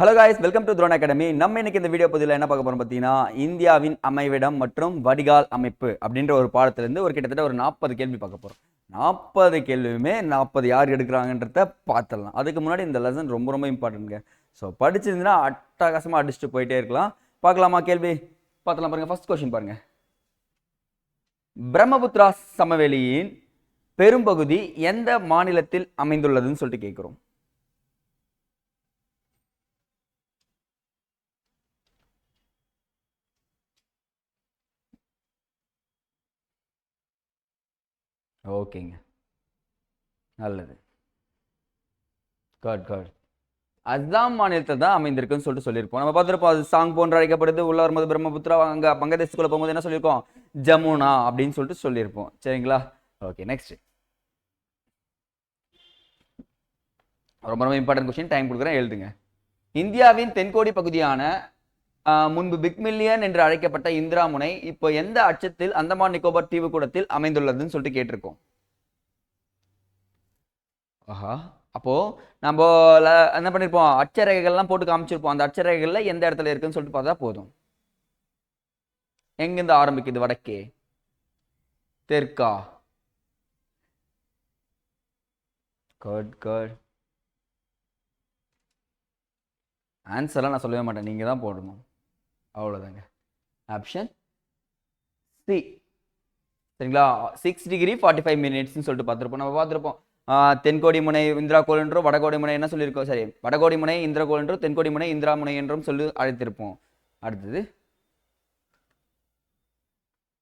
Hello guys welcome to drone academy நம்ம இன்னைக்கு இந்த வீடியோ பதிவில் என்ன பார்க்க போறோம் பார்த்தீங்கன்னா இந்தியாவின் அமைவிடம் மற்றும் வடிகால் அமைப்பு அப்படின்ற ஒரு பாடத்திலிருந்து ஒரு கிட்டத்தட்ட ஒரு நாற்பது கேள்வி பார்க்க போறோம். நாற்பது கேள்வியுமே நாற்பது யார் எடுக்கிறாங்கன்றத பார்த்துடலாம். அதுக்கு முன்னாடி இந்த லெசன் ரொம்ப ரொம்ப இம்பார்ட்டன்ட்ங்க ஸோ படிச்சிருந்தீங்கன்னா அட்டகாசமாக அடிச்சுட்டு போயிட்டே இருக்கலாம். பார்க்கலாமா கேள்வி? பார்த்துலாம் பாருங்க. ஃபர்ஸ்ட் கொஸ்டின் பாருங்க. பிரம்மபுத்திரா சமவெளியின் பெரும்பகுதி எந்த மாநிலத்தில் அமைந்துள்ளதுன்னு சொல்லிட்டு கேட்குறோம் ஓகேங்க. நல்லது. காட் காட் அஸ்ஸாம் மாநிலத்தில் தான் அமைந்திருக்குன்னு சொல்லிட்டு சொல்லியிருப்போம். நம்ம பார்த்துருப்போம் அது சாங் போன்று அழைக்கப்படுது. உள்ள வரும்போது பிரம்மபுத்திரா அங்கே பங்கதேசத்துக்குள்ள போகும்போது என்ன சொல்லியிருக்கோம்? ஜமுனா அப்படின்னு சொல்லிட்டு சொல்லியிருப்போம். சரிங்களா? ஓகே நெக்ஸ்ட் ரொம்ப ரொம்ப இம்பார்ட்டன்ட் கொஸ்டின் டைம் கொடுக்குறேன் எழுதுங்க. இந்தியாவின் தென்கோடி பகுதியான முன்பு பிக் மில்லியன் என்று அழைக்கப்பட்ட இந்திரா முனை இப்போ எந்த அச்சத்தில் அந்தமான் நிக்கோபார் தீவுக்கூடத்தில் அமைந்துள்ளதுன்னு சொல்லிட்டு கேட்டிருக்கோம். ஆஹா. அப்போ நம்ம என்ன பண்ணிருப்போம்? அச்சரேகைகள்லாம் போட்டு காமிச்சிருப்போம். அந்த அச்சரேகைகள்ல எந்த இடத்துல இருக்குன்னு சொல்லிட்டு பார்த்தா போதும். எங்கிருந்து ஆரம்பிக்குது வடக்கே? தெற்கா? குட் குட் ஆன்சர்லாம் நான் சொல்லவே மாட்டேன். நீங்கள் தான் போடணும். அவ்வளோதாங்க ஆப்ஷன் சி சரிங்களா? சிக்ஸ் டிகிரி ஃபார்ட்டி ஃபைவ் மினிட்ஸ்னு சொல்லிட்டு பார்த்துருப்போம். நம்ம பார்த்துருப்போம் தென்கோடி முனை இந்திரா கோல் என்றும் வடகோடி முனை என்ன சொல்லியிருக்கோம்? சரி வடகோடி முனை இந்திரா கோல் என்றும் தென்கோடி முனை இந்திரா முனை என்றும் சொல்லி அழைத்திருப்போம். அடுத்தது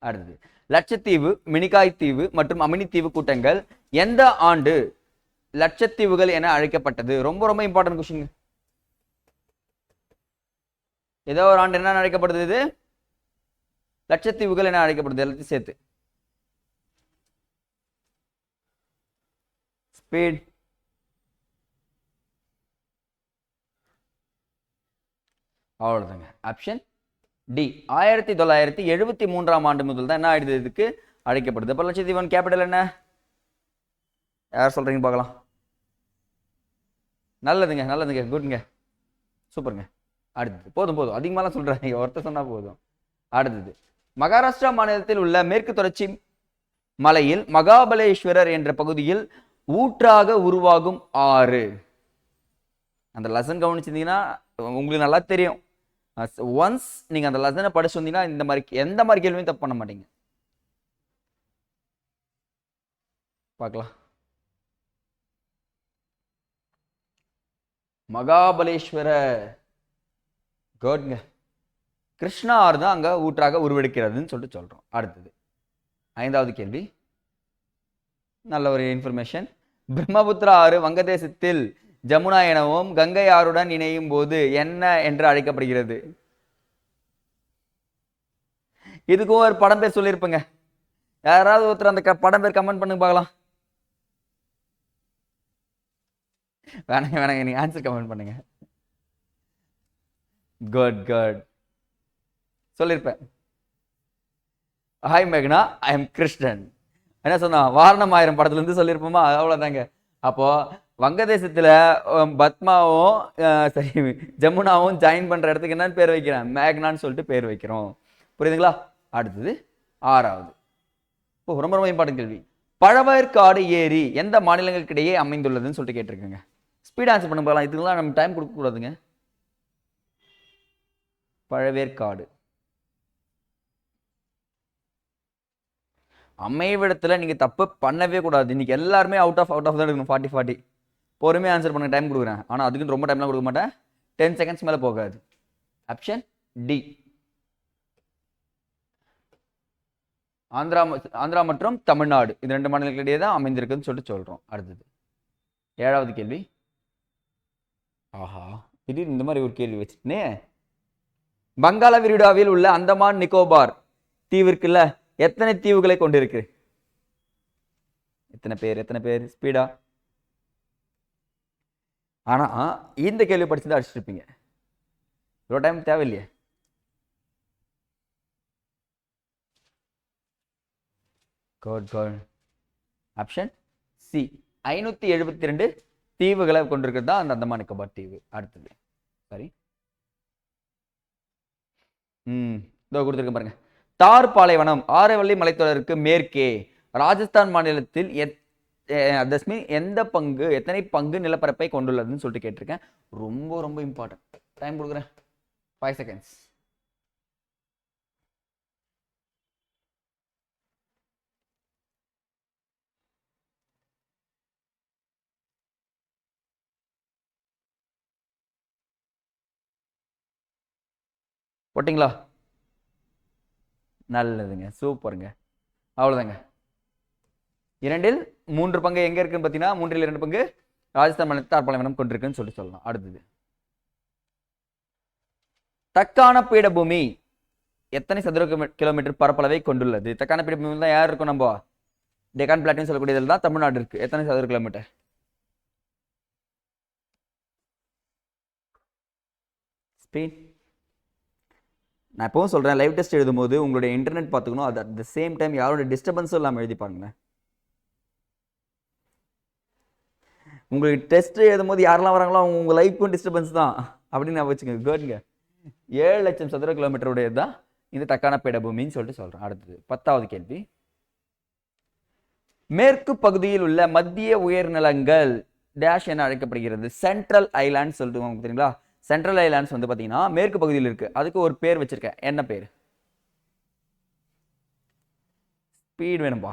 அடுத்தது லட்சத்தீவு மினிகாய் தீவு மற்றும் அமினித்தீவு கூட்டங்கள் எந்த ஆண்டு லட்சத்தீவுகள் என அழைக்கப்பட்டது? ரொம்ப ரொம்ப இம்பார்ட்டன்ட் கொஸ்டின் ஏதோ ஒரு ஆண்டு என்ன அழைக்கப்படுது இது? லட்சத்தீவுகள் என அழைக்கப்படுது எல்லாத்தையும் சேர்த்து. ஸ்பீட் அவ்வளோதாங்க ஆப்ஷன் டி ஆயிரத்தி தொள்ளாயிரத்தி எழுபத்தி மூன்றாம் ஆண்டு முதல் தான் என்ன ஆயிடுது இதுக்கு? அழைக்கப்படுது. அப்போ லட்சத்தீவன் கேபிட்டல் என்ன? யார் சொல்கிறீங்க பார்க்கலாம். நல்லதுங்க நல்லதுங்க. குட்ங்க சூப்பருங்க அடுத்தது. போதும் போதும். அதிகமாலாம் சொல்கிறாங்க ஒருத்தர் சொன்னால் போதும். அடுத்தது. மகாராஷ்டிரா மாநிலத்தில் உள்ள மேற்கு தொடர்ச்சி மலையில் மகாபலேஸ்வரர் என்ற பகுதியில் ஊற்றாக உருவாகும் ஆறு. அந்த லெசன் கவனிச்சிருந்தீங்கன்னா உங்களுக்கு நல்லா தெரியும். ஒன்ஸ் நீங்க அந்த லெசனை படிச்சு வந்தீங்கன்னா இந்த மாதிரி எந்த மாதிரி கேள்வியும் தப்பு பண்ண மாட்டீங்க. பார்க்கலாம். மகாபலேஸ்வரர் குட்ங்க கிருஷ்ணா ஆறு தான் அங்கே ஊற்றாக உருவெடுக்கிறதுன்னு சொல்லிட்டு சொல்கிறோம் அடுத்தது. ஐந்தாவது கேள்வி. நல்ல ஒரு இன்ஃபர்மேஷன் பிரம்மபுத்திரா ஆறு வங்கதேசத்தில் ஜமுனா எனவும் கங்கை ஆறுடன் இணையும் போது என்ன என்று அழைக்கப்படுகிறது? இதுக்கும் ஒரு படம் பேர் சொல்லியிருப்பேங்க. யாராவது ஒருத்தர் அந்த க- படம் பேர் கமெண்ட் பண்ணுங்க பார்க்கலாம். வேணாங்க வேணாங்க நீங்க ஆன்சர் கமெண்ட் பண்ணுங்க. குட் குட் சொல்லியிருப்பேன் ஹாய் மேகனா. ஐ எம் கிருஷ்ணன் என்ன சொன்னா வாரணம் ஆயிரம் படத்துலேருந்து சொல்லியிருப்போமா அவ்வளோதாங்க அப்போது வங்கதேசத்தில் பத்மாவும் சரி ஜமுனாவும் ஜாயின் பண்ணுற இடத்துக்கு என்னன்னு பேர் வைக்கிறேன். மேக்னான்னு சொல்லிட்டு பேர் வைக்கிறோம். புரியுதுங்களா? அடுத்தது ஆறாவது. இப்போ ரொம்ப ரொம்ப இம்பார்ட்டன் கேள்வி. பழவேற்காடு ஏரி எந்த மாநிலங்களுக்கிடையே அமைந்துள்ளதுன்னு சொல்லிட்டு கேட்டிருக்கேங்க. ஸ்பீட் ஆன்சர் பண்ண போகலாம் இதுக்கெல்லாம் நம்ம டைம் கொடுக்கக்கூடாதுங்க. பழவேற்காடு. அமைவிடத்தில் நீங்கள் தப்பு பண்ணவே கூடாது. இன்றைக்கி எல்லாருமே அவுட் ஆஃப் அவுட் ஆஃப் தான் எடுக்கணும். ஃபார்ட்டி ஃபார்ட்டி பொறுமையாக ஆன்சர் பண்ண டைம் கொடுக்குறேன். ஆனால் அதுக்குன்னு ரொம்ப டைம்லாம் கொடுக்க மாட்டேன். டென் செகண்ட்ஸ் மேலே போகாது. ஆப்ஷன் டி ஆந்திரா ஆந்திரா மற்றும் தமிழ்நாடு. இது ரெண்டு மாநிலங்களிடையே தான் அமைந்திருக்குன்னு சொல்லிட்டு சொல்கிறோம் அடுத்தது. ஏழாவது கேள்வி. ஆஹா. திடீர்னு இந்த மாதிரி ஒரு கேள்வி வச்சுட்டுனே வங்காள விரிடாவில் உள்ள அந்தமான் நிக்கோபார் தீவு இருக்குல்ல எத்தனை தீவுகளை கொண்டிருக்கு? எத்தனை பேர் எத்தனை பேர்? ஸ்பீடா ஆனால் இந்த கேள்வி படிச்சு தான் அடிச்சிருப்பீங்க. இவ்வளோ டைம் தேவையில்லையே. கோட் கோட் ஆப்ஷன் சி ஐநூற்றி எழுபத்தி ரெண்டு தீவுகளை கொண்டிருக்கிறது தான் அந்த அந்தமான் நிக்கோபார் தீவு. அடுத்தது. சரி இதோ கொடுத்துருக்கேன் பாருங்க. தார் பாலைவனம் ஆரவள்ளி மலைத்தொடருக்கு மேற்கே ராஜஸ்தான் மாநிலத்தில் எத் தஸ்மி எந்த பங்கு எத்தனை பங்கு நிலப்பரப்பை கொண்டுள்ளதுன்னு சொல்லிட்டு கேட்டிருக்கேன். ரொம்ப ரொம்ப இம்பார்ட்டன்ட் டைம் கொடுக்குறேன். ஃபைவ் செகண்ட்ஸ் போட்டிங்களா? நல்லதுங்க சூப்பருங்க. அவ்வளோதாங்க இரண்டில் மூன்று பங்கு எங்கே இருக்குன்னு பார்த்தீங்கன்னா மூன்றில் இரண்டு பங்கு ராஜஸ்தான் மாநிலத்தில் தார்பாலைவனம் கொண்டிருக்குன்னு சொல்லி சொல்லலாம். அடுத்தது. தக்கான பீடபூமி எத்தனை சதுர கிலோமீட்டர் பரப்பளவை கொண்டுள்ளது? தக்கான பீடபூமி தான் யார் இருக்கும் நம்ம? டெக்கான் பிளாட்டின்னு சொல்லக்கூடியதில் தான் தமிழ்நாடு இருக்கு. எத்தனை சதுர கிலோமீட்டர்? ஸ்பெயின். நான் எப்பவும் சொல்கிறேன் லைவ் டெஸ்ட் எழுதும்போது உங்களுடைய இன்டர்நெட் பார்த்துக்கணும். அது அட் த சேம் டைம் யாரோட டிஸ்டர்பன்ஸும் இல்லாமல் எழுதி பாருங்களேன். உங்களுக்கு டெஸ்ட் எழுதும்போது யாரெல்லாம் வராங்களோ அவங்க உங்கள் லைஃப்க்கும் டிஸ்டர்பன்ஸ் தான். அப்படின்னு நான் வச்சுக்கோங்க கேட்டுங்க ஏழு லட்சம் சதுர கிலோமீட்டருடையது தான் இந்த தக்கான பீடபூமின்னு சொல்லிட்டு சொல்கிறேன் அடுத்தது பத்தாவது கேள்வி. மேற்கு பகுதியில் உள்ள மத்திய உயர்நிலங்கள் டேஷ் என அழைக்கப்படுகிறது. சென்ட்ரல் ஐலாண்ட் சொல்லிட்டு உங்களுக்கு தெரியுங்களா? சென்ட்ரல் ஐலாண்ட்ஸ் வந்து பார்த்தீங்கன்னா மேற்கு பகுதியில் இருக்கு. அதுக்கு ஒரு பேர் வச்சிருக்கேன். என்ன பேர்? ஸ்பீட் வேணும்பா.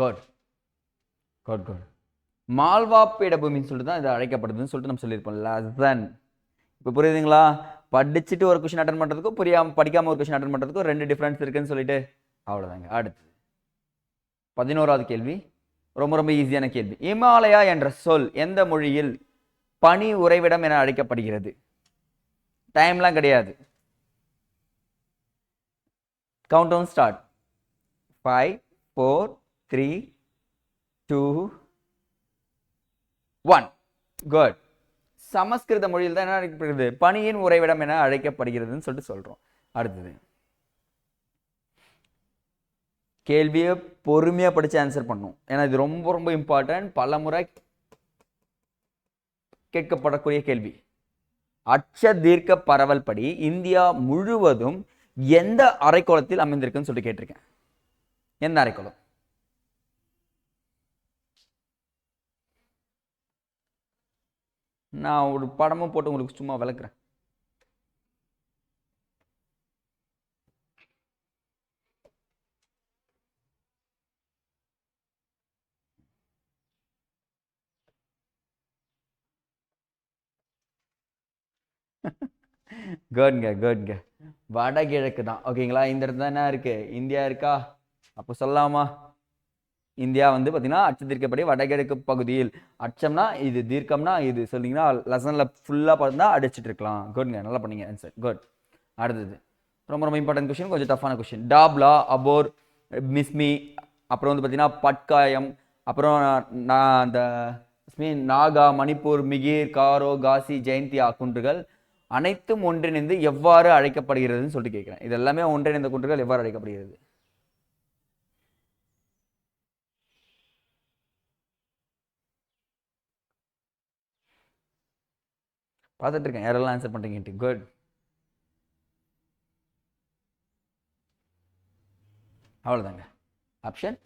குட் குட் குட் மால்வா பீடபூமின்னு சொல்லிட்டு தான் இது அழைக்கப்படுதுன்னு சொல்லிட்டு நம்ம சொல்லியிருப்போம் லசன் இப்போ புரியுதுங்களா? படிச்சுட்டு ஒரு கொஷின் அட்டன் பண்ணுறதுக்கும் புரியாமல் படிக்காமல் ஒரு கொஷின் அட்டன் பண்ணுறதுக்கும் ரெண்டு டிஃப்ரென்ஸ் இருக்குன்னு சொல்லிட்டு அவ்வளோதாங்க அடுத்து. பதினோராவது கேள்வி. ரொம்ப ரொம்ப ஈஸியான கேள்வி. இமாலயா என்ற சொல் எந்த மொழியில் பனி உறைவிடம் என அழைக்கப்படுகிறது? டைம்லாம் கிடையாது. Count down start five four three two one good சமஸ்கிருத மொழியில் தான் என்ன அழைக்கப்படுகிறது பனியின் உறைவிடம் என அழைக்கப்படுகிறதுன்னு சொல்லிட்டு சொல்கிறோம் அடுத்தது. கேள்வியை பொறுமையாக படிச்சு ஆன்சர் பண்ணும். ஏன்னா இது ரொம்ப ரொம்ப இம்பார்ட்டன்ட் பல முறை கேட்கப்படக்கூடிய கேள்வி. அச்ச தீர்க்க பரவல் படி இந்தியா முழுவதும் எந்த அரைக்கோளத்தில் அமைந்திருக்குன்னு சொல்லிட்டு கேட்டிருக்கேன். எந்த அரைக்கோளம்? நான் ஒரு படமும் போட்டு உங்களுக்கு சும்மா விளக்குறேன். குட்ங்க குட்ங்க வடகிழக்கு தான். ஓகேங்களா இந்த இடத்துல என்ன இருக்கு? இந்தியா இருக்கா? அப்போ சொல்லலாமா? இந்தியா வந்து பார்த்தீங்கன்னா அச்ச தீர்க்கப்படி வடகிழக்கு பகுதியில். அச்சம்னா இது தீர்க்கம்னா இது சொன்னீங்கன்னா லெசனில் ஃபுல்லாக பார்த்தா அடிச்சிட்டு இருக்கலாம். குட்ங்க நல்லா பண்ணீங்க ஆன்சர் குட் அடுத்தது. ரொம்ப ரொம்ப இம்பார்ட்டன்ட் கொஷின் கொஞ்சம் டஃப்பான கொஷின் டாப்லா அபோர் மிஸ்மி அப்புறம் வந்து பார்த்தீங்கன்னா பட்காயம் அப்புறம் நான் அந்த மீன் நாகா மணிப்பூர் மிகிர் காரோ காசி ஜெயந்தி குன்றுகள் அனைத்தும் ஒன்றிணைந்து எவ்வாறு அழைக்கப்படுகிறதுன்னு சொல்லிட்டு கேட்குறேன் இது எல்லாமே ஒன்றிணைந்த குன்றுகள் எவ்வாறு அழைக்கப்படுகிறது? பார்த்துட்டு இருக்கேன் யாரெல்லாம் ஆன்சர் பண்ணுறீங்கன்ட்டு குட் அவ்வளோதாங்க ஆப்ஷன்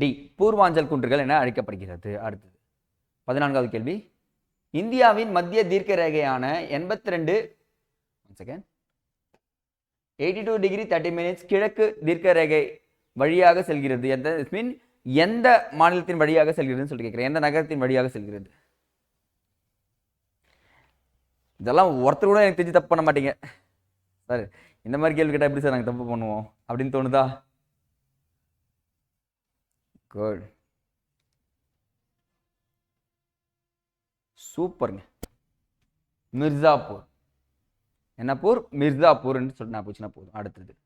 டி பூர்வாஞ்சல் குன்றுகள் என அழைக்கப்படுகிறது. அடுத்தது. பதினான்காவது கேள்வி. இந்தியாவின் மத்திய தீர்க்க ரேகையான எண்பத்தி ரெண்டு second eighty two degree thirty minutes கிழக்கு தீர்க்க ரேகை வழியாக செல்கிறது. எந்த மீன் எந்த மாநிலத்தின் வழியாக செல்கிறதுன்னு சொல்லி கேட்குறேன். எந்த நகரத்தின் வழியாக செல்கிறது? இதெல்லாம் ஒருத்தர் கூட எனக்கு தெரிஞ்சு தப்பு பண்ண மாட்டீங்க. சார் இந்த மாதிரி கேள்வி கேட்டால் எப்படி சார் நாங்கள் தப்பு பண்ணுவோம்? அப்படின்னு தோணுதா? குட் சூப்பருங்க மிர்சாப்பூர். என்ன போர் மிர்சாப்பூர்னு சொல்லிட்டு நான் போச்சுன்னா போதும். அடுத்தது.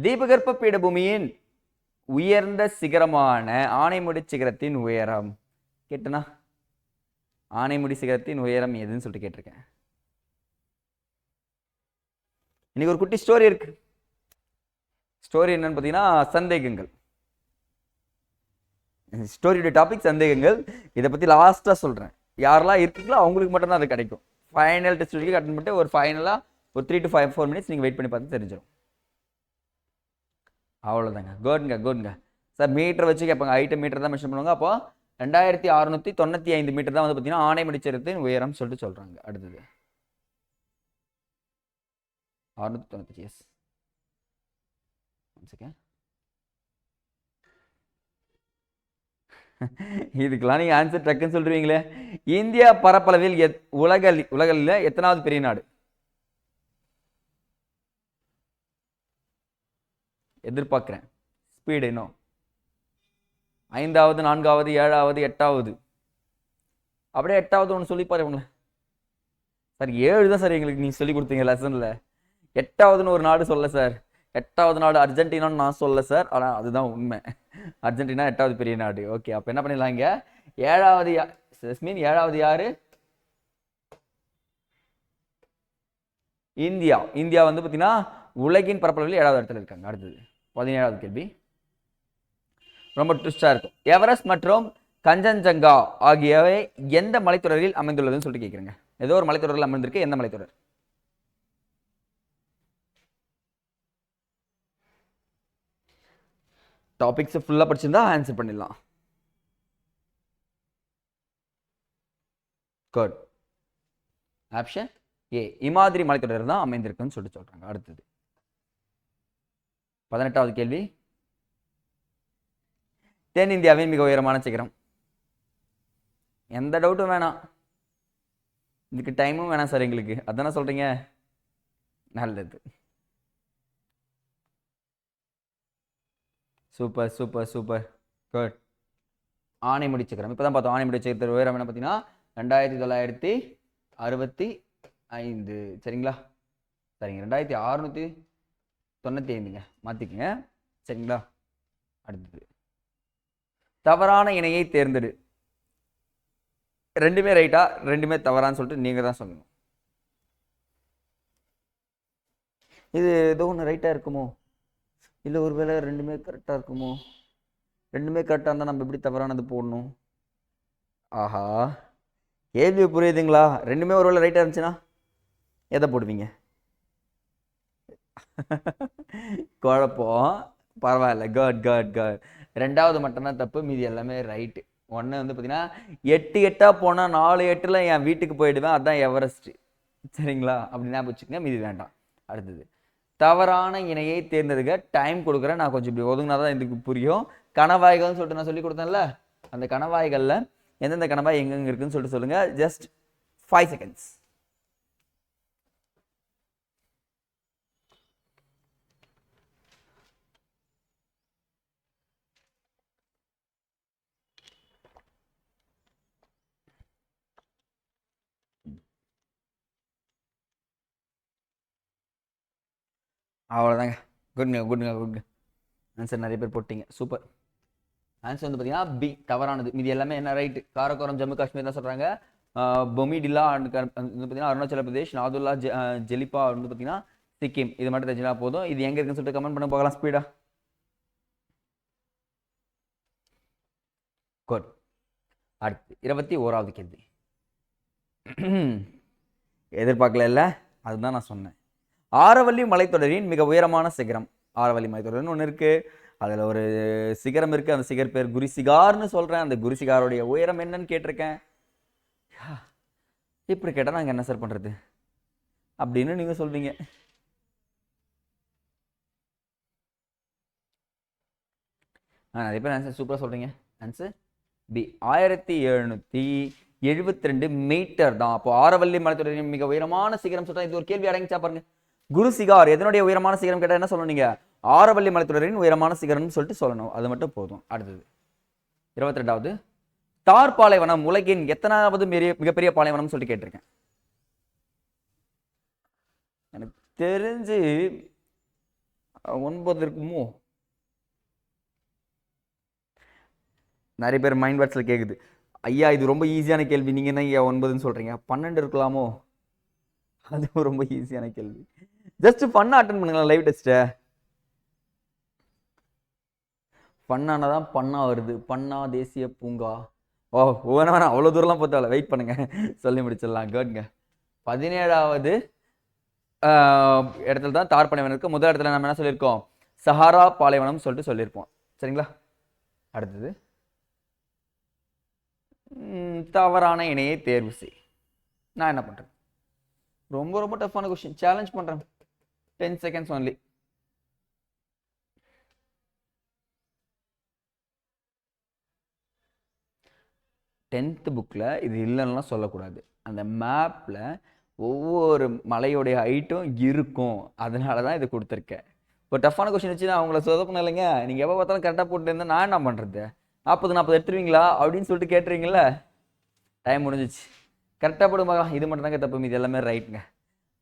தீபகற்ப பீடபூமியின் உயர்ந்த சிகரமான ஆனைமுடி சிகரத்தின் உயரம். கேட்டனா? ஆனைமுடி சிகரத்தின் உயரம் எதுன்னு சொல்லிட்டு கேட்டிருக்கேன். இன்னைக்கு ஒரு குட்டி ஸ்டோரி இருக்கு. ஸ்டோரி என்னன்னு பார்த்தீங்கன்னா சந்தேகங்கள். ஸ்டோரியோட டாபிக் சந்தேகங்கள். இதை பற்றி லாஸ்ட்டாக சொல்கிறேன் யாரெல்லாம் இருக்கீங்களோ அவங்களுக்கு மட்டும்தான் அது கிடைக்கும். ஃபைனல் டெஸ்ட் வரைக்கும் அட்டன் பண்ணிட்டு ஒரு ஃபைனலாக ஒரு three to five four minutes நீங்கள் வெயிட் பண்ணி பார்த்து தெரிஞ்சிடும் அவ்வளோதாங்க குட்ங்க குட்ங்க சார் மீட்டர் வச்சு கேட்பாங்க. ஐட்டம் மீட்டர் தான் மென்ஷன் பண்ணுவாங்க. அப்போ ரெண்டாயிரத்தி அறுநூத்தி தொண்ணூற்றி ஐந்து மீட்டர் தான் வந்து பார்த்தீங்கன்னா ஆணைமடி சிரத்தின் உயரம் சொல்லிட்டு சொல்கிறாங்க அடுத்தது. அறுநூத்தி தொண்ணூற்றி எஸ் இதுக்கெல்லாம் நீங்கள் ஆன்சர் டக்குன்னு சொல்றீங்களே. இந்தியா பரப்பளவில் எத் உலக உலகில் எத்தனாவது பெரிய நாடு? எதிர்பார்க்குறேன். ஸ்பீடு இன்னும் ஐந்தாவது நான்காவது ஏழாவது எட்டாவது. அப்படியே எட்டாவது ஒன்று சொல்லி பாருங்களேன் சார் ஏழு தான் சார் எங்களுக்கு நீங்கள் சொல்லி கொடுத்தீங்க லெசனில். எட்டாவதுன்னு ஒரு நாடு சொல்ல சார். எட்டாவது நாடு அர்ஜென்டினான்னு நான் சொல்ல சார். ஆனால் அதுதான் உண்மை. அர்ஜென்டினா எட்டாவது பெரிய நாடு. ஓகே அப்போ என்ன பண்ணிடலாம் இங்கே? ஏழாவது யா மீன் ஏழாவது யாரு? இந்தியா. இந்தியா வந்து பார்த்தீங்கன்னா உலகின் பரப்பளவில் ஏழாவது இடத்துல இருக்காங்க. அடுத்தது பதினேழாவது கேள்வி. ரொம்ப ட்விஸ்டாக இருக்கும். எவரெஸ்ட் மற்றும் கஞ்சன்ஜங்கா ஆகியவை எந்த மலைத்தொடரில் அமைந்துள்ளதுன்னு சொல்லிட்டு கேட்குறேங்க ஏதோ ஒரு மலைத்தொடரில் அமைந்திருக்கு. எந்த மலைத்தொடர்? டாபிக்ஸ் ஃபுல்லாக படிச்சிருந்தா ஆன்சர் பண்ணிடலாம். குட் ஆப்ஷன் ஏ இமாதிரி மலைத்தொடர் தான் அமைந்திருக்குன்னு சொல்லிட்டு சொல்றாங்க. அடுத்தது. பதினெட்டாவது கேள்வி. தென்னிந்தியாவின் மிக உயரமான சிகரம். எந்த டவுட்டும் வேணாம். இதுக்கு டைமும் வேணாம் சார் எங்களுக்கு. அதானே சொல்கிறீங்க நல்லது. Super super super. Good. Anamudi சிகரம். இப்போ தான் பார்த்தோம். ஆணைமுடி சிகரத்தோட உயரம் என்ன பார்த்தீங்கன்னா ரெண்டாயிரத்தி தொள்ளாயிரத்தி அறுபத்தி ஐந்து. சரிங்களா? சரிங்க. ரெண்டாயிரத்தி அறுநூற்றி தொண்ணூற்றி ஐந்துங்க. மாற்றிக்கங்க சரிங்களா? அடுத்தது. தவறான இணையை தேர்ந்தெடு. ரெண்டுமே ரைட்டா ரெண்டுமே தவறான்னு சொல்லிட்டு நீங்கள் தான் சொல்லணும். இது ஏதோ ஒன்று ரைட்டாக இருக்குமோ? இல்லை ஒருவேளை ரெண்டுமே கரெக்டாக இருக்குமோ? ரெண்டுமே கரெக்டாக இருந்தால் நம்ம எப்படி தவறானது போடணும்? ஆஹா. கேள்வி புரியுதுங்களா? ரெண்டுமே ஒருவேளை ரைட்டாக இருந்துச்சுன்னா எதை போடுவீங்க? குழப்பம். பரவாயில்ல. காட் காட் காட் ரெண்டாவது மட்டும்தான் தப்பு மீதி எல்லாமே ரைட்டு ஒன்று வந்து பார்த்தீங்கன்னா எட்டு எட்டாக போனால் நாலு எட்டில் என் வீட்டுக்கு போயிடுவேன் அதுதான் எவரெஸ்ட் சரிங்களா? அப்படி ஞாபகம் வச்சுக்கங்க மீதி வேண்டாம். அடுத்தது தவறான இணையை தேர்ந்தெடுக்க டைம் கொடுக்குறேன் நான் கொஞ்சம் இப்படி ஒதுங்கினா தான் இதுக்கு புரியும். கணவாய்கள்னு சொல்லிட்டு நான் சொல்லி கொடுத்தேன்ல அந்த கணவாய்களில் எந்தெந்த கணவாய் எங்கெங்க இருக்குன்னு சொல்லிட்டு சொல்லுங்கள் ஜஸ்ட் ஃபைவ் செகண்ட்ஸ் அவ்வளோதாங்க குட்ங்க குட்ங்க குட்ங்க ஆன்சர் நிறைய பேர் போட்டிங்க. சூப்பர் ஆன்சர் வந்து பார்த்தீங்கன்னா பி தவறானது. மீதி எல்லாமே என்ன ரைட்டு காரக்கோரம் ஜம்மு காஷ்மீர் தான் சொல்கிறாங்க பொமிடிலா அண்ட் வந்து பார்த்தீங்கன்னா அருணாச்சல பிரதேஷ் நாதுல்லா ஜெ- ஜெலிப்பா வந்து பார்த்தீங்கன்னா சிக்கிம். இது மட்டும் தெரிஞ்சுனா போதும். இது எங்கே இருக்குன்னு சொல்லிட்டு கமெண்ட் பண்ண பார்க்கலாம். ஸ்பீடா குட் அடுத்து இருபத்தி ஓராவது கேள்வி. எதிர்பார்க்கல இல்லை? அதுதான் நான் சொன்னேன். ஆரவல்லி மலைத்தொடரின் மிக உயரமான சிகரம். ஆரவல்லி மலைத்தொடர்னு ஒன்று இருக்கு. அதில் ஒரு சிகரம் இருக்கு. அந்த சிகர் பேர் குருசிகார்னு சொல்கிறேன் அந்த குருசிகாருடைய உயரம் என்னன்னு கேட்டிருக்கேன். இப்படி கேட்டால் நாங்கள் என்ன சார் பண்ணுறது அப்படின்னு நீங்கள் சொல்வீங்க ஆ நிறைய பேர் ஆன்சர் சூப்பராக சொல்கிறீங்க ஆன்சர் பி ஆயிரத்தி எழுநூற்றி எழுபத்தி ரெண்டு மீட்டர் தான். அப்போ ஆரவல்லி மலைத்தொடரின் மிக உயரமான சிகரம் சொல்கிறேன் இது ஒரு கேள்வி அடங்கிச்சா பாருங்கள் குரு சிகார் எதனுடைய உயரமான சிகரம் கேட்டால் என்ன சொல்லணும் நீங்க? ஆரவல்லி மலைத்தொடரின் உயரமான சிகரம்னு சொல்லிட்டு சொல்லணும். அது மட்டும் போதும். அடுத்தது. இருபத்தி ரெண்டாவது தார் பாலைவனம் உலகின் எத்தனாவது பெரிய மிகப்பெரிய பாலைவனம்னு சொல்லிட்டு கேட்டிருக்கேன். எனக்கு தெரிஞ்சு ஒன்பது இருக்குமோ நிறைய பேர் மைண்ட் வாட்ஸில் கேட்குது ஐயா இது ரொம்ப ஈஸியான கேள்வி. நீங்கள் என்ன ஐயா ஒன்பதுன்னு சொல்கிறீங்க பன்னெண்டு இருக்கலாமோ? அது ரொம்ப ஈஸியான கேள்வி. ஜஸ்ட் ஃபன்னாக அட்டன் பண்ணுங்களேன் லைவ் டெஸ்ட்டை பண்ணானா தான் பண்ணா வருது. பண்ணா தேசிய பூங்கா. ஓ ஒவ்வொரு வேணாம் அவ்வளோ தூரம்லாம் பார்த்தால வெயிட் பண்ணுங்க. சொல்லி முடிச்சிடலாம். கேட்ங்க பதினேழாவது இடத்துல தான் தார் பாலைவனம் இருக்கு. முதல் இடத்துல நம்ம என்ன சொல்லியிருக்கோம்? சஹாரா பாலைவனம் சொல்லிட்டு சொல்லியிருப்போம். சரிங்களா? அடுத்தது. தவறான இணையை தேர்வு செய். நான் என்ன பண்ணுறேன் ரொம்ப ரொம்ப டஃப்பான கொஷின் சேலஞ்ச் பண்ணுறேன் டென் செகண்ட்ஸ் ஒன்லி டென்த்து புக்கில் இது இல்லைன்னா சொல்லக்கூடாது. அந்த மேப்பில் ஒவ்வொரு மலையோடைய ஹைட்டும் இருக்கும். அதனால தான் இது கொடுத்துருக்கேன். இப்போ டஃப்பான கொஷின் வச்சு நான் அவங்கள சொதப்பணும் இல்லைங்க. நீங்கள் எப்போ பார்த்தாலும் கரெக்டாக போட்டுருந்தேன் நான் என்ன பண்ணுறது நாற்பது நாற்பது எடுத்துருவீங்களா? அப்படின்னு சொல்லிட்டு கேட்டுறீங்களா டைம் முடிஞ்சிச்சு. கரெக்டாக போடுவாங்க இது மட்டும் தாங்க தப்பு. மீது எல்லாமே ரைட்டுங்க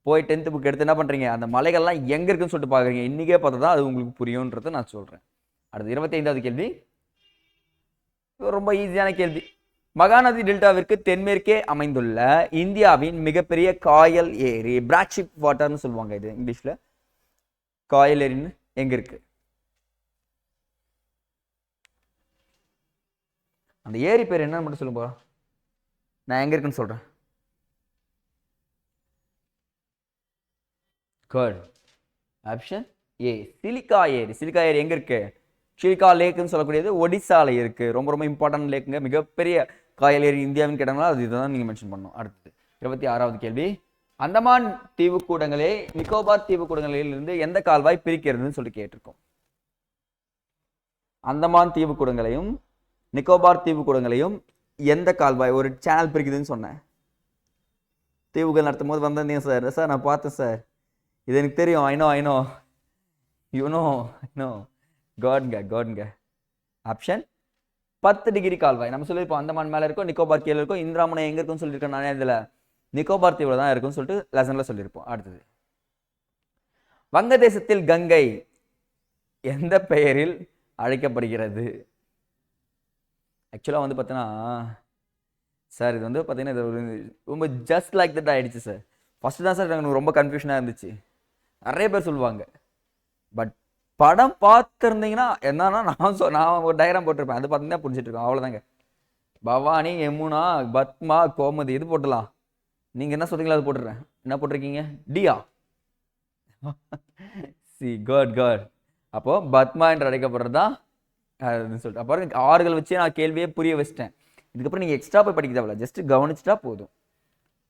போய் டென்த்து புக் எடுத்து என்ன பண்ணுறீங்க அந்த மலைகள்லாம் எங்கே இருக்குன்னு சொல்லிட்டு பார்க்குறீங்க இன்றைக்கே பார்த்தா தான் அது உங்களுக்கு புரியுன்றதை நான் சொல்கிறேன் அடுத்து இருபத்தி ஐந்தாவது கேள்வி ரொம்ப ஈஸியான கேள்வி. மகாநதி டெல்டாவிற்கு தென்மேற்கே அமைந்துள்ள இந்தியாவின் மிகப்பெரிய காயல் ஏரி பிராட்ஷிப் வாட்டர்னு சொல்லுவாங்க இது இங்கிலீஷில். காயல் ஏரின்னு எங்கே இருக்கு? அந்த ஏரி பேர் என்னன்னு மட்டும் சொல்லுங்க நான் எங்கே இருக்குன்னு சொல்கிறேன் குட் ஆப்ஷன் ஏ சிலிக்கா ஏரி. சிலிக்கா ஏரி எங்கே இருக்கு? சிலிக்கா லேக்குன்னு சொல்லக்கூடியது ஒடிசால இருக்குது ரொம்ப ரொம்ப இம்பார்ட்டன்ட் லேக்குங்க மிகப்பெரிய காயல் ஏரி இந்தியாவின் கேட்டாங்களா அது இதுதான் நீங்கள் மென்ஷன் பண்ணணும். அடுத்தது இருபத்தி ஆறாவது கேள்வி. அந்தமான் தீவுக்கூடங்களே நிக்கோபார் தீவுக்கூடங்களில் இருந்து எந்த கால்வாய் பிரிக்கிறதுன்னு சொல்லி கேட்டிருக்கோம். அந்தமான் தீவுக்கூடங்களையும் நிக்கோபார் தீவுக்கூடங்களையும் எந்த கால்வாய் ஒரு சேனல் பிரிக்குதுன்னு சொன்னேன். தீவுகள் நடத்தும் போது வந்திருந்தீங்க சார். சார் நான் பார்த்தேன் சார். இது எனக்கு தெரியும் I know I know you know I know காட்ங்க காட்ங்க ஆப்ஷன் பத்து டிகிரி கால்வாய். நம்ம சொல்லியிருப்போம் அந்தமான் மேலே இருக்கும் நிக்கோபார் கீழே இருக்கும் இந்திராமனை எங்கே இருக்குன்னு சொல்லியிருக்கேன் நானே இதில். நிக்கோபார் தீவில் தான் இருக்கும்னு சொல்லிட்டு லெசனில் சொல்லியிருப்போம். அடுத்தது. வங்கதேசத்தில் கங்கை எந்த பெயரில் அழைக்கப்படுகிறது? ஆக்சுவலாக வந்து பார்த்தீங்கன்னா சார் இது வந்து பார்த்தீங்கன்னா இது ரொம்ப ஜஸ்ட் லைக் தட் ஆகிடுச்சு சார் ஃபஸ்ட்டு தான் சார் எனக்கு ரொம்ப கன்ஃபியூஷனாக இருந்துச்சு. நிறைய பேர் சொல்லுவாங்க. பட் படம் பார்த்துருந்தீங்கன்னா என்னன்னா நான் சொ நான் ஒரு டயக்ராம் போட்டிருப்பேன். அது பார்த்தீங்கன்னா புரிஞ்சிட்டு இருக்கோம். அவ்வளோதாங்க பவானி யமுனா பத்மா கோமதி இது போட்டுடலாம். நீங்கள் என்ன சொல்றீங்களோ அது போட்டுடுறேன். என்ன போட்டிருக்கீங்க? டியா. சி குட் குட் அப்போது பத்மா என்று அழைக்கப்படுறது? தான் அதுன்னு சொல்லிட்டு. அப்புறம் ஆறுகள் வச்சு நான் கேள்வியே புரிய வச்சிட்டேன். இதுக்கப்புறம் நீங்கள் எக்ஸ்ட்ரா போய் படிக்க தேவையில்ல ஜஸ்ட் கவனிச்சிட்டா போதும்.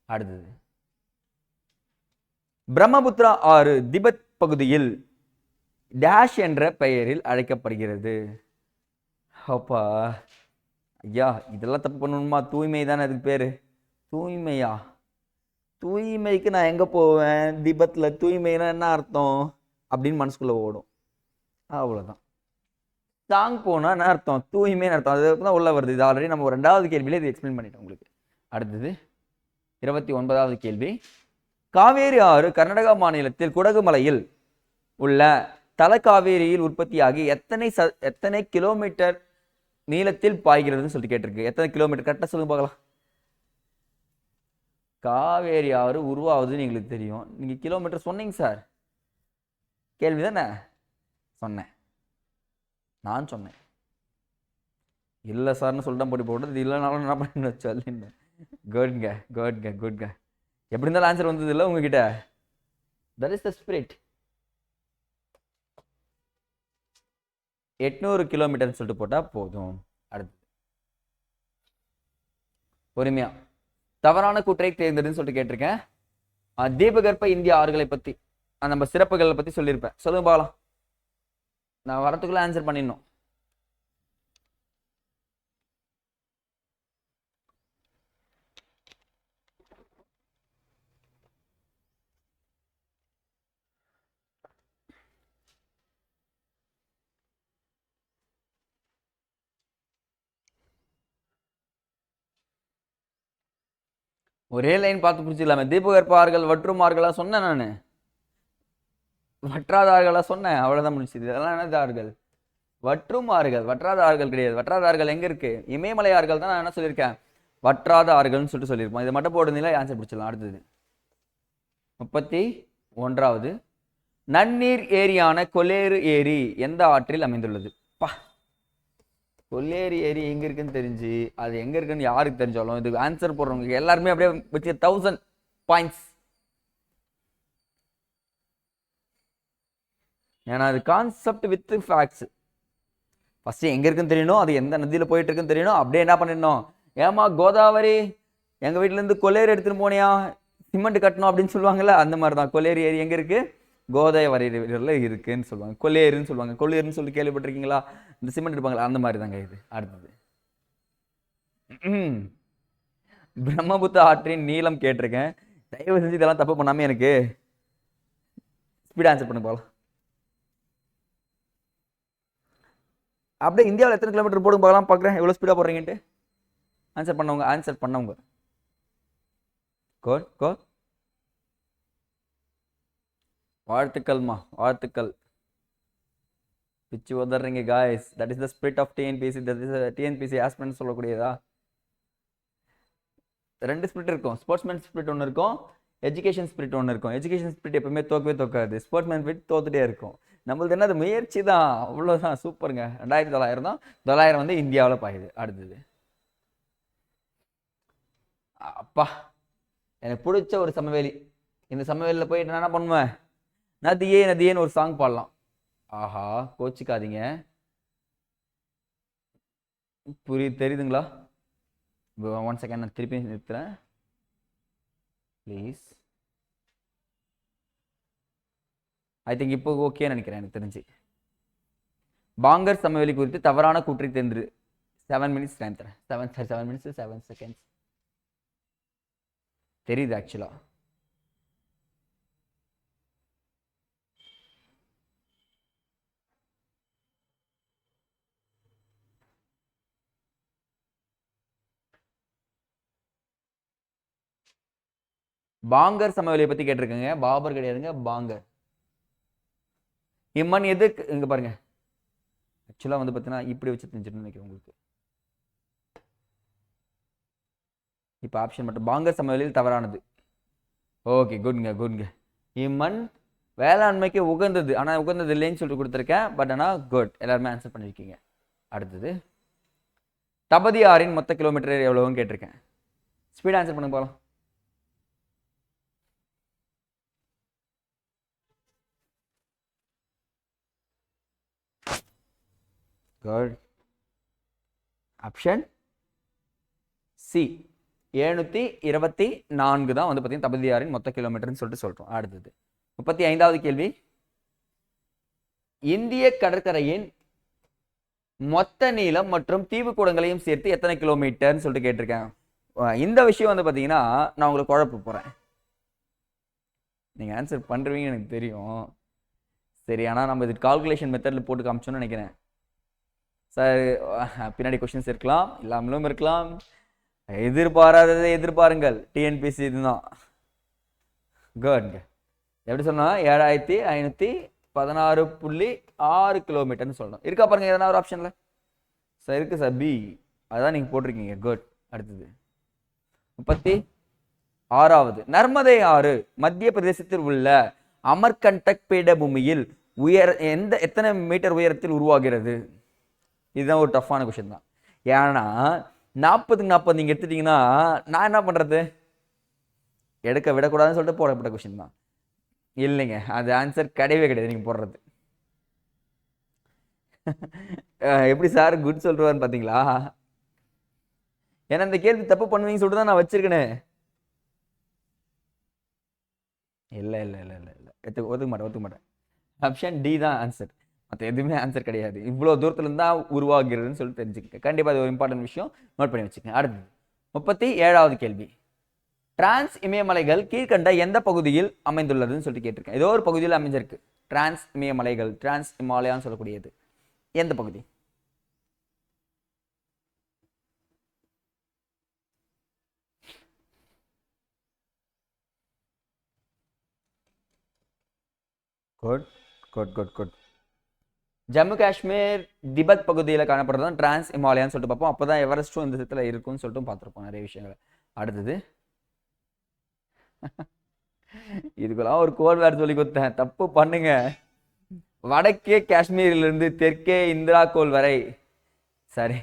அடுத்தது. பிரம்மபுத்திரா ஆறு திபெத் பகுதியில் டேஷ் என்ற பெயரில் அழைக்கப்படுகிறது. அப்பா ஐயா இதெல்லாம் தப்பு பண்ணணுமா? தூய்மை தானே அதுக்கு பேர். தூய்மையா? தூய்மைக்கு நான் எங்கே போவேன்? திபத்தில் தூய்மைனா என்ன அர்த்தம்? அப்படின்னு மனசுக்குள்ளே ஓடும். அவ்வளோதான் சாங் போனால் என்ன அர்த்தம்? தூய்மைன்னு அர்த்தம். அது தான் உள்ளே வருது? இது ஆல்ரெடி நம்ம ரெண்டாவது கேள்வியிலே இது எக்ஸ்பிளைன் பண்ணிட்டோம் உங்களுக்கு. அடுத்தது இருபத்தி ஒன்பதாவது கேள்வி. காவேரி ஆறு கர்நாடகா மாநிலத்தில் குடகுமலையில் உள்ள தலக்காவேரியில் உற்பத்தியாகி எத்தனை ச எத்தனை கிலோமீட்டர் நீளத்தில் பாய்கிறதுன்னு சொல்லிட்டு கேட்டிருக்கு. எத்தனை கிலோமீட்டர்? கரெக்டாக சொல்லுங்க பார்க்கலாம். காவேரி ஆறு உருவாகுதுன்னு எங்களுக்கு தெரியும். நீங்கள் கிலோமீட்டர் சொன்னீங்க சார். கேள்வி தானே சொன்னேன். நான் சொன்னேன். இல்லை சார்னு சொல்லிட்டு போட்டு போட்டது. இல்லைனாலும் என்ன பண்ணு சொல்லின்னு குட்ங்க குட்ங்க குட்ங்க எப்படி இருந்தாலும் ஆன்சர் வந்தது இல்லை உங்ககிட்ட? தட் இஸ் த ஸ்பிரிட் எட்நூறு கிலோமீட்டர்னு சொல்லிட்டு போட்டால் போதும். அடுத்து. பொறுமையா. தவறான கூற்றை தேர்ந்தெடுன்னு சொல்லிட்டு கேட்டிருக்கேன். தீபகற்ப இந்திய ஆறுகளை பற்றி நம்ம சிறப்புகளை பற்றி சொல்லியிருப்பேன். சொல்லுங்க பார்க்கலாம் நான் வரத்துக்குள்ளே ஆன்சர் பண்ணிடணும். ஒரே லைன் பார்த்து பிடிச்சிடலாமே தீபகற்பார்கள் வற்றுமார்களா வற்றும் சொன்னேன் நான். வற்றாத சொன்னேன். அவ்வளோதான் முடிச்சுது அதெல்லாம் என்னதார்கள் வற்றுமார்கள் வற்றும் ஆறுகள் வற்றாத ஆறுகள் கிடையாது. வற்றாத ஆறுகள் எங்க இருக்கு? இமயமலை ஆறுகள் தான் நான் என்ன சொல்லியிருக்கேன்? வற்றாத ஆறுகள்னு சொல்லிட்டு சொல்லியிருப்போம். இதை மட்டும் போடுறதுல ஆன்சர் பிடிச்சிடலாம். அடுத்தது. முப்பத்தி ஒன்றாவது. நன்னீர் ஏரியான கொலேறு ஏரி எந்த ஆற்றில் அமைந்துள்ளது? பா கொல்லேரி ஏரி எங்க இருக்குன்னு தெரிஞ்சு அது எங்க இருக்குன்னு யாருக்கு தெரிஞ்சாலும் இது ஆன்சர் போடுறவங்க எல்லாருமே அப்படியே வச்சு தௌசண்ட் பாயிண்ட்ஸ் ஏன்னா அது கான்செப்ட் வித் ஃபேக்ட்ஸ் ஃபஸ்ட்டு எங்கே இருக்குன்னு தெரியணும் அது எந்த நதியில் போயிட்டு இருக்குன்னு தெரியணும் அப்படியே என்ன பண்ணிடணும்? ஏமா கோதாவரி எங்கள் வீட்டிலேருந்து கொலேரி கொல்லேரி போனியா? சிமெண்ட் கட்டணும் அப்படின்னு சொல்லுவாங்கல்ல அந்த மாதிரி தான் கொல்லேரி ஏரி எங்கே இருக்குது கோதை ரிவரில் இருக்குன்னு சொல்லுவாங்க. கொல்லேருன்னு சொல்லுவாங்க. கொல்லேருன்னு சொல்லி கேள்விப்பட்டிருக்கீங்களா? இந்த சிமெண்ட் எடுப்பாங்களா? அந்த மாதிரி தாங்க இது. அடுத்தது. பிரம்மபுத்த ஆற்றின் நீளம் கேட்டிருக்கேன். தயவு செஞ்சு இதெல்லாம் தப்பு பண்ணாம எனக்கு ஸ்பீட் ஆன்சர் பண்ணு போகலாம் அப்படியே இந்தியாவில் எத்தனை கிலோமீட்டர் போடும் பார்க்கலாம் பார்க்குறேன். எவ்வளோ ஸ்பீடாக போடுறீங்கன்ட்டு. ஆன்சர் பண்ணவங்க ஆன்சர் பண்ணவங்க. கோட் கோ வாழ்த்துக்கள்மா வாழ்த்துக்கள். பிச்சு உதறீங்க guys that is the spirit of TNPSC that is TNPSC aspirant சொல்லக்கூடியதா? ரெண்டு ஸ்பிரிட் இருக்கும். ஸ்போர்ட்ஸ்மேன் ஸ்பிரிட் ஒன்று இருக்கும். எஜுகேஷன் ஸ்பிரிட் ஒன்று இருக்கும். எஜுகேஷன் ஸ்பிரிட் எப்பவுமே தோக்கவே தோக்காது. ஸ்போர்ட்ஸ்மேன் ஸ்பிரிட் தோத்துட்டே இருக்கும். நம்மளது என்னது? முயற்சி தான். அவ்வளோதான் சூப்பருங்க ரெண்டாயிரத்தி தொள்ளாயிரம் தான். தொள்ளாயிரம் வந்து இந்தியாவில் பாயுது. அடுத்தது. அப்பா எனக்கு பிடிச்ச ஒரு சமவெளி. இந்த சமவெளியில் போயிட்டு நான் என்ன பண்ணுவேன்? நதியே நதியேன்னு ஒரு சாங் பாடலாம். ஆஹா கோச்சிக்காதீங்க. புரியுது தெரியுதுங்களா? ஒன் செகண்ட் நான் திருப்பி நிறுத்துறேன். ப்ளீஸ் ஐ திங்க் இப்போ ஓகே நினைக்கிறேன் எனக்கு தெரிஞ்சு. பாங்கர் சமவெளி குறித்து தவறான கூற்றை தெரிந்து செவன் மினிட்ஸ் டைம் தரேன். Seven sorry seven minutes seven seconds தெரியுது ஆக்சுவலாக பாங்கர் சமவெளியை பத்தி கேட்டிருக்கேங்க. பாபர் கிடையாதுங்க பாங்கர். இம்மன் எது இங்க பாருங்க. ஆக்சுவலா வந்து பார்த்தீங்கன்னா இப்படி வச்சு தெரிஞ்சிட்டு நினைக்கிறேன் உங்களுக்கு. இப்போ ஆப்ஷன் மட்டும் பாங்கர் சமவெளியில் தவறானது. ஓகே குட்ங்க குட்ங்க இம்மன் வேளாண்மைக்கு உகந்தது. ஆனால் உகந்தது இல்லைன்னு சொல்லிட்டு கொடுத்துருக்கேன். பட் ஆனால் குட் எல்லாருமே ஆன்சர் பண்ணியிருக்கீங்க அடுத்தது தபதி ஆறின் மொத்த கிலோமீட்டர் எவ்வளோன்னு கேட்டிருக்கேன். ஸ்பீட் ஆன்சர் பண்ணுங்க போகலாம் குட் ஆப்ஷன் சி எழுநூற்றி இருபத்தி நான்கு தான் வந்து பார்த்தீங்கன்னா தபதியாரின் மொத்த கிலோமீட்டர்னு சொல்லிட்டு சொல்கிறோம் அடுத்தது. முப்பத்தி ஐந்தாவது கேள்வி. இந்திய கடற்கரையின் மொத்த நீளம் மற்றும் தீவுக்கூடங்களையும் சேர்த்து எத்தனை கிலோமீட்டர்னு சொல்லிட்டு கேட்டிருக்கேன். இந்த விஷயம் வந்து பார்த்தீங்கன்னா நான் உங்களுக்கு குழப்ப போகிறேன் நீங்கள் ஆன்சர் பண்ணுறீங்கன்னு எனக்கு தெரியும். சரி ஆனால் நம்ம இது கால்குலேஷன் மெத்தடில் போட்டு காமிச்சோன்னு நினைக்கிறேன். சார் பின்னாடி கொஷின்ஸ் இருக்கலாம் இல்லாமலும் இருக்கலாம். எதிர்பாராததை எதிர்பாருங்கள். டிஎன்பிசி இதுதான். குட் எப்படி சொன்னால் ஏழாயிரத்தி ஐநூற்றி பதினாறு புள்ளி ஆறு கிலோமீட்டர்னு சொல்லணும். இருக்கா பாருங்க எதனா ஒரு ஆப்ஷனில் சார் இருக்கு சார் பி அதான் நீங்கள் போட்டிருக்கீங்க. குட் அடுத்தது. முப்பத்தி ஆறாவது. நர்மதை ஆறு மத்திய பிரதேசத்தில் உள்ள அமர்கண்டக் பீடபூமியில் உயர எந்த எத்தனை மீட்டர் உயரத்தில் உருவாகிறது? இதுதான் ஒரு டஃப்பான கொஷின் தான். ஏன்னா நாற்பதுக்கு நாற்பது நீங்கள் எடுத்துட்டிங்கன்னா நான் என்ன பண்ணுறது எடுக்க விடக்கூடாதுன்னு சொல்லிட்டு போடப்பட்ட கொஷின் தான். இல்லைங்க அது ஆன்சர் கிடையவே கிடையாது நீங்கள் போடுறது. எப்படி சார் குட் சொல்றாருன்னு பார்த்தீங்களா ஏன்னா இந்த கேள்வி தப்பு பண்ணுவீங்கன்னு சொல்லிட்டு தான் நான் வச்சிருக்கேனே. இல்லை இல்லை இல்லை இல்லை இல்லை. எத்து ஒத்துக்க மாட்டேன் ஒத்துக்க மாட்டேன். ஆப்ஷன் டி தான் ஆன்சர் மற்ற எதுவுமே ஆன்சர் கிடையாது. இவ்வளோ தூரத்துலேருந்து தான் உருவாகிறதுன்னு சொல்லி தெரிஞ்சுக்கங்க. கண்டிப்பாக அது ஒரு இம்பார்ட்டன்ட் விஷயம். நோட் பண்ணி வச்சுக்கங்க. அடுத்தது முப்பத்தி ஏழாவது கேள்வி. டிரான்ஸ் இமயமலைகள் கீழ்கண்ட எந்த பகுதியில் அமைந்துள்ளதுன்னு சொல்லிட்டு கேட்டிருக்கேன். ஏதோ ஒரு பகுதியில் அமைஞ்சிருக்கு. டிரான்ஸ் இமயமலைகள் டிரான்ஸ் இமாலயான்னு சொல்லக்கூடியது. எந்த பகுதி? Good good good good Jammu Kashmir Tibet பகுதியில் காணப்படுறது தான் டிரான்ஸ் இமாலயான்னு சொல்லிட்டு பார்ப்போம். அப்போ தான் எவரெஸ்ட்டும் இந்த இடத்துல இருக்கும்னு சொல்லிட்டு பார்த்துருப்போம். நிறைய விஷயங்களை. அடுத்தது இதுக்கெல்லாம் ஒரு கோல் வேறு சொல்லி கொடுத்தேன். தப்பு பண்ணுங்க. வடக்கே காஷ்மீரிலிருந்து தெற்கே இந்திரா கோல் வரை. சரி.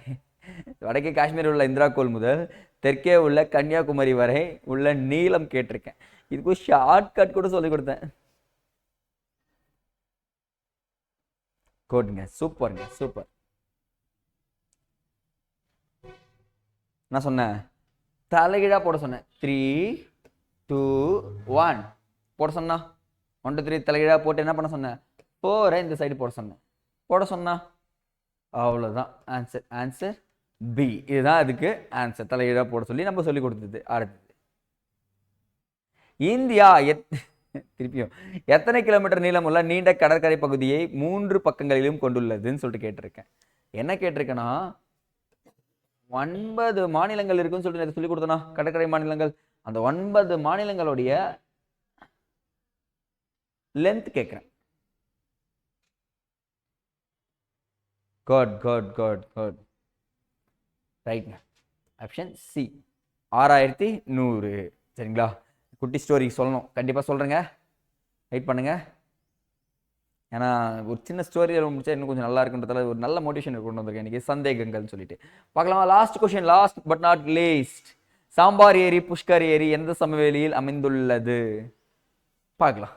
வடக்கே காஷ்மீரில் உள்ள இந்திரா கோல் முதல் தெற்கே உள்ள கன்னியாகுமரி வரை உள்ள நீளம் கேட்டிருக்கேன். இதுக்கு ஷார்ட் கட் கூட சொல்லி கொடுத்தேன். குட்ங்க சூப்பருங்க சூப்பர். நான் சொன்னேன். தலைகீழா போட சொன்னேன். த்ரீ டூ ஒன் போட சொன்னா. ஒன் டூ த்ரீ தலைகீழா போட்டு என்ன பண்ண சொன்னேன்? போற இந்த சைடு போட சொன்னேன். போட சொன்னா. அவ்வளோதான் ஆன்சர் ஆன்சர் பி இதுதான் அதுக்கு ஆன்சர் தலைகீழா போட சொல்லி நம்ம சொல்லி கொடுத்தது. அடுத்தது. இந்தியா எத் திருப்பியும். எத்தனை கிலோமீட்டர் நீளமுள்ள நீண்ட கடற்கரை பகுதியை மூன்று பக்கங்களிலும் கொண்டுள்ளதுன்னு சொல்லிட்டு கேட்டிருக்கேன். என்ன கேட்டிருக்கேன்னா ஒன்பது மாநிலங்கள் இருக்குன்னு சொல்லிட்டு எனக்கு சொல்லி கொடுத்தனா கடற்கரை மாநிலங்கள். அந்த ஒன்பது மாநிலங்களுடைய லென்த் கேட்குறேன். குட் குட் குட் குட் ரைட்ங்க ஆப்ஷன் சி ஆறாயிரத்தி நூறு. சரிங்களா? குட்டி ஸ்டோரி சொல்லணும். கண்டிப்பாக சொல்கிறேங்க வெயிட் பண்ணுங்கள் ஏன்னா ஒரு சின்ன ஸ்டோரியில் முடிச்சா இன்னும் கொஞ்சம் நல்லா இருக்குன்றதால ஒரு நல்ல மோட்டிவேஷன் கொண்டு வந்திருக்கேன். இன்னைக்கு சந்தேகங்கள்னு சொல்லிட்டு. பார்க்கலாமா? Last question last but not least Sambhar ஏரி புஷ்கர் ஏரி எந்த சமவெளியில் அமைந்துள்ளது? பார்க்கலாம்.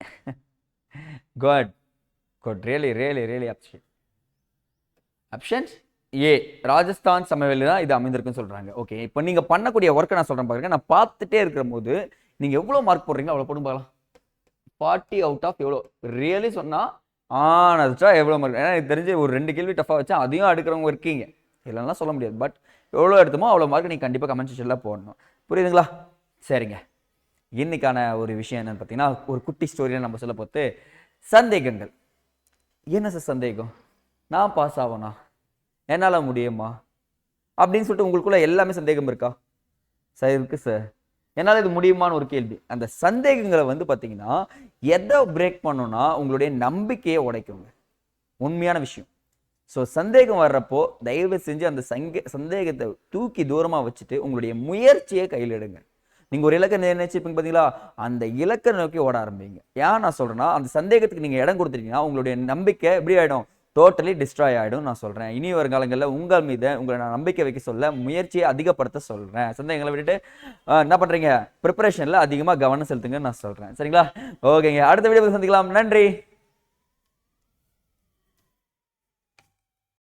Good good really really really option options A Rajasthan சமவெளி தான் இது அமைந்திருக்குன்னு சொல்கிறாங்க ஓகே இப்போ நீங்கள் பண்ணக்கூடிய ஒர்க்கை நான் சொல்கிறேன் பாருங்க. நான் பார்த்துட்டே இருக்கிற போது நீங்கள் எவ்வளோ மார்க் போடுறீங்க அவ்வளோ போடும் பார்க்கலாம். ஃபார்ட்டி அவுட் ஆஃப் எவ்வளோ ரியலி சொன்னால் ஆனஸ்டா எவ்வளோ மார்க் ஏன்னா எனக்கு தெரிஞ்சு ஒரு ரெண்டு கேள்வி டஃபாக வச்சா அதையும் எடுக்கிறவங்க இருக்கீங்க. இல்லைன்னா சொல்ல முடியாது. பட் எவ்வளோ எடுத்தோமோ அவ்வளோ மார்க் நீங்கள் கண்டிப்பாக கமெண்ட் செக்ஷனில் போடணும். புரியுதுங்களா? சரிங்க. இன்றைக்கான ஒரு விஷயம் என்னென்னு பார்த்தீங்கன்னா ஒரு குட்டி ஸ்டோரியில் நம்ம சொல்ல போத்து சந்தேகங்கள். என்ன சார் சந்தேகம்? நான் பாஸ் ஆவனா? என்னால் முடியுமா? அப்படின்னு சொல்லிட்டு உங்களுக்குள்ள எல்லாமே சந்தேகம் இருக்கா? சார் இருக்கு சார். என்னால் இது முடியுமான்னு ஒரு கேள்வி. அந்த சந்தேகங்களை வந்து பார்த்தீங்கன்னா எதை பிரேக் பண்ணோன்னா உங்களுடைய நம்பிக்கையை உடைக்குங்க. உண்மையான விஷயம். ஸோ சந்தேகம் வர்றப்போ தயவு செஞ்சு அந்த சங்கே சந்தேகத்தை தூக்கி தூரமாக வச்சுட்டு உங்களுடைய முயற்சியை கையில் எடுங்க. நீங்கள் ஒரு இலக்கை நினைச்சிருப்பீங்க பார்த்தீங்களா அந்த இலக்கை நோக்கி ஓட ஆரம்பிங்க. ஏன் நான் சொல்கிறேன்னா அந்த சந்தேகத்துக்கு நீங்கள் இடம் கொடுத்துட்டீங்கன்னா உங்களுடைய நம்பிக்கை எப்படி ஆகிடும் டோட்டலி டிஸ்ட்ராய் ஆகிடும் நான் சொல்கிறேன் இனி வருங்காலங்களில் உங்கள் மீது உங்களை நான் நம்பிக்கை வைக்க சொல்ல முயற்சியை அதிகப்படுத்த சொல்கிறேன் சந்தேகங்களை விட்டுட்டு என்ன பண்ணுறீங்க ப்ரிப்பரேஷனில் அதிகமாக கவனம் செலுத்துங்கன்னு நான் சொல்கிறேன் சரிங்களா? ஓகேங்க. அடுத்த வீடியோ சந்திக்கலாம். நன்றி.